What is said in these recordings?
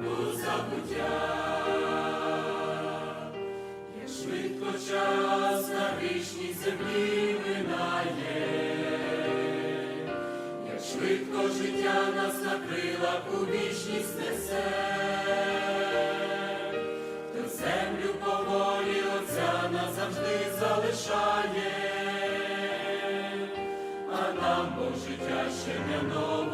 у забуття, як швидко час на грішній землі минає, як швидко життя нас накрила у несе, то землю поволі Отця назавжди залишає, а нам Бог життя ще не нове.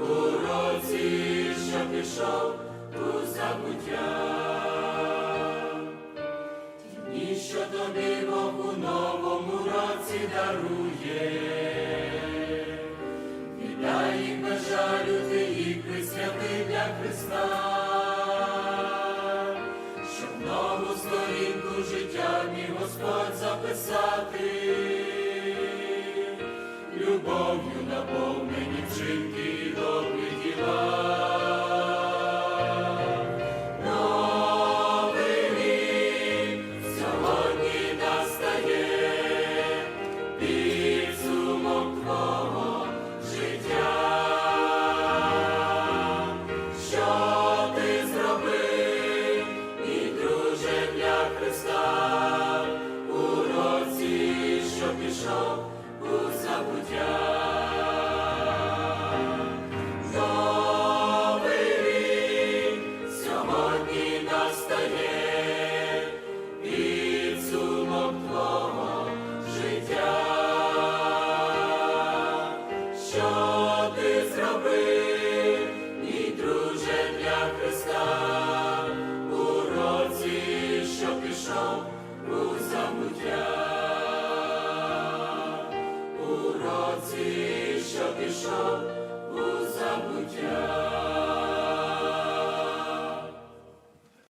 У році, що пішов у забуття? Дні, що тобі Бог у новому році дарує, віддай їх ти їх присвяти для Христа, щоб нову сторінку життя міг Господь записати, любов'ю наповнені зробив, мій друже для Христа, у році, що пішов у забуття. У році, що пішов у забуття.